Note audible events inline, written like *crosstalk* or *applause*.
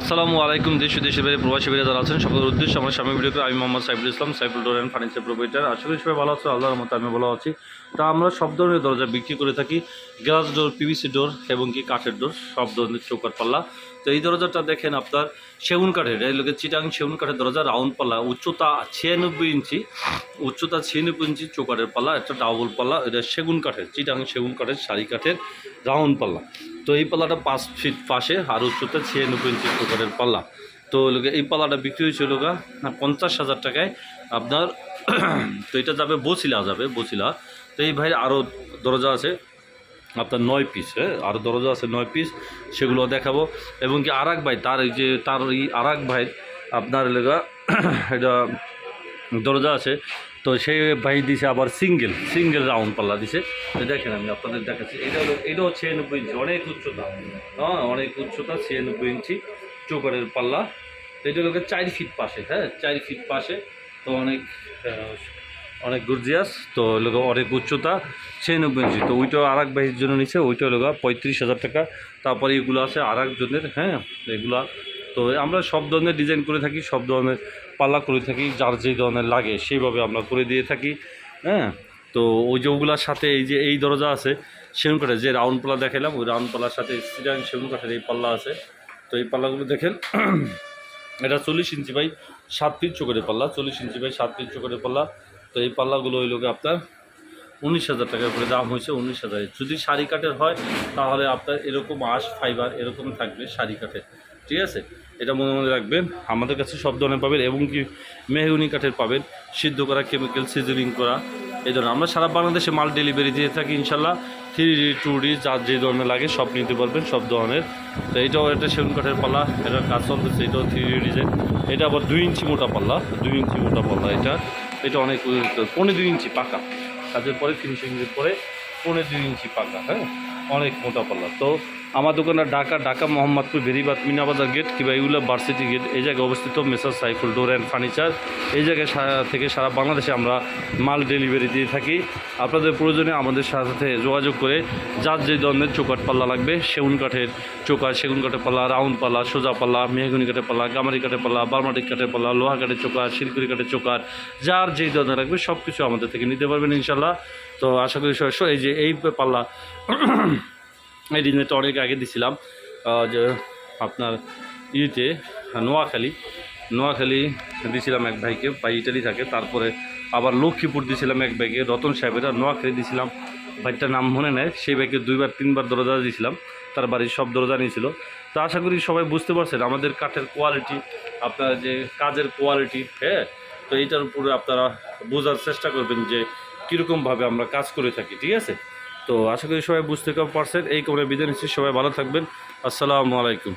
আসসালামু আলাইকুম, দেশ দেশের বাইরে প্রবাসী বাইরে যারা আছেন, সকলের উদ্দেশ্যে আমার স্বামী ভিডিও আমি Mohammad Saiful Islam, Saiful door and furniture provider. আশা করি সবাই ভালো আছে, আল্লাহর মতো আমি ভালো আছি। তা আমরা সব ধরনের দরজা বিক্রি করে থাকি, গ্লাস ডোর, পিভিসি ডোর এবং কি কাঠের ডোর, সব ধরনের চৌকার পাল্লা। তো এই দরজাটা দেখেন আপনার সেগুন কাঠের, এই লোকের চিটাং সেগুন কাঠের দরজা, রাউন্ড পাল্লা, উচ্চতা ছিয়ানব্বই ইঞ্চি, উচ্চতা ছিয়ানব্বই ইঞ্চি চৌকাঠের পাল্লা, একটা ডাবল পাল্লা, এটা সেগুন কাঠের, চিটাং সেগুন কাঠের শাড়ি কাঠের রাউন্ড পাল্লা। তো এই পাল্লাটা পাঁচ ফিট পাশে, আর উচ্চতা ছিয়ানব্বই ইঞ্চি চৌকাঠের পাল্লা। তো এই পাল্লাটা বিক্রি হয়েছিল লোকা পঞ্চাশ হাজার টাকায় আপনার, তো এটা যাবে বসিলা যাবে বসিলা তো এই ভাইয়ের আরও দরজা আছে, আপনার নয় পিস হ্যাঁ আরও দরজা আছে নয় পিস সেগুলো দেখাবো। এবং কি আর ভাই, তার যে, তার এই আর ভাই, আপনার লেগা এটা দরজা আছে। তো সেই ভাই দিছে আবার সিঙ্গেল সিঙ্গেল রাউন্ড পাল্লা দিছে। দেখেন আমি আপনাদের দেখাচ্ছি, এটা হলো এটাও ছিয়ানব্বই ইঞ্চি, অনেক উচ্চতা। হ্যাঁ অনেক উচ্চতা, ছিয়ানব্বই ইঞ্চি চোকারের পাল্লা। তো এটা হলো চার ফিট পাশে হ্যাঁ চার ফিট পাশে। তো অনেক অনেক গর্জিয়াস তো লোক অনেক উচ্চতা, ছিয়ানব্বই ইঞ্চি। তো ওইটাও আর এক বাইশের জন্য নিচ্ছে ওইটা লোক পঁয়ত্রিশ হাজার টাকা। তারপরে এগুলো আছে আর একজনের হ্যাঁ এগুলা তো আমরা সব ধরনের ডিজাইন করে থাকি, সব ধরনের পাল্লা করে থাকি, যার যে ধরনের লাগে সেইভাবে আমরা করে দিয়ে থাকি হ্যাঁ? তো ওই যে ওগুলার সাথে এই যে এই দরজা আছে সেগুন কাঠের যে রাউন্ড পাল্লা দেখালাম ওই রাউন্ড পাল্লার সাথে সিরাং সেগুন কাঠের এই পাল্লা আছে। তো এই পাল্লাগুলো দেখেন, *clears throat* এটা চল্লিশ ইঞ্চি বাই সাত ফিট চোখের পাল্লা, চল্লিশ ইঞ্চি বাই সাত ফিট চোখের পাল্লা। তো এই পাল্লাগুলো ওই লোকে আপনার উনিশ হাজার টাকা করে দাম হয়েছে, উনিশ হাজার যদি শাড়ি কাঠের হয়, তাহলে আপনার এরকম আঁশ ফাইবার এরকম থাকবে শাড়ি কাঠের। ঠিক আছে? এটা মনে মনে রাখবেন, আমাদের কাছে সব ধরনের পাবেন এবং কি মেহগুনি কাঠের পাবেন, সিদ্ধ করা কেমিক্যাল সিজনিং করা, এই ধরনের। আমরা সারা বাংলাদেশে মাল ডেলিভারি দিয়ে থাকি, ইনশাল্লাহ। থ্রি ডি টু ডি যার যে ধরনের লাগে সব নিতে পারবেন, সব ধরনের। তো এইটাও একটা সেগুন কাঠের পাল্লা, এটার কাজ চলতেছে, এটাও থ্রি ডি ডিজাইন এটা আবার দুই ইঞ্চি মোটা পাল্লা, দুই ইঞ্চি মোটা পাল্লা এটা। এটা অনেক পনেরো দুই ইঞ্চি পাকা। কাজের পরে ফিনিশিংয়ের পরে পনেরো দুই ইঞ্চি পাকা হ্যাঁ? অনেক মোটা পাল্লা। তো আমার দোকানটা ঢাকা ঢাকা মোহাম্মদপুর, বেরিবাদ, মিনাবাজার গেট কিংবা ইউলা ভার্সিটি গেট এই জায়গায় অবস্থিত Messrs Saiful door and furniture. এই জায়গায় থেকে সারা বাংলাদেশে আমরা মাল ডেলিভারি দিয়ে থাকি। আপনাদের প্রয়োজনে আমাদের সাথে যোগাযোগ করে যার যে ধরনের চৌকাট পাল্লা লাগবে, সেগুন কাঠের চৌকাট সেগুন কাঠের পাল্লা, রাউন্ড পাল্লা, সোজা পাল্লা, মেহগুনি কাঠের পাল্লা, গামারি কাঠের পাল্লা বারমাটিক কাঠের পাল্লা, লোহা কাঠের চৌকাট শিলকুড়ি কাঠের চৌকাট যার যেই ধরনের লাগবে সব কিছু আমাদের থেকে নিতে পারবেন ইনশাল্লাহ তো আশা করি এই যে এই পাল্লা এই ডিজাইনটা অনেক আগে দিছিলাম যে আপনার ইতে, নোয়াখালী। নোয়াখালী দিছিলাম এক ভাইকে, ভাই ইটালি থাকে, তারপরে আবার লক্ষ্মীপুর দিছিলাম এক ভাইকে, রতন সাহেবের আর নোয়াখালী দিছিলাম। ভাইটার নাম মনে নেয় সেই ভাইকে দুইবার, তিনবার দরজা দিয়েছিলাম তার বাড়ির সব দরজা নিয়েছিল। তো আশা করি সবাই বুঝতে পারছেন, আমাদের কাঠের কোয়ালিটি আপনার যে কাজের কোয়ালিটি হ্যাঁ? তো এইটার উপরে আপনারা বোঝার চেষ্টা করবেন যে কীরকমভাবে আমরা কাজ করে থাকি, ঠিক আছে? তো আশা করি সবাই বুঝতে পারছেন, এই কোমরে বিদায় নিচ্ছি। সবাই ভালো থাকবেন। আসসালামু আলাইকুম।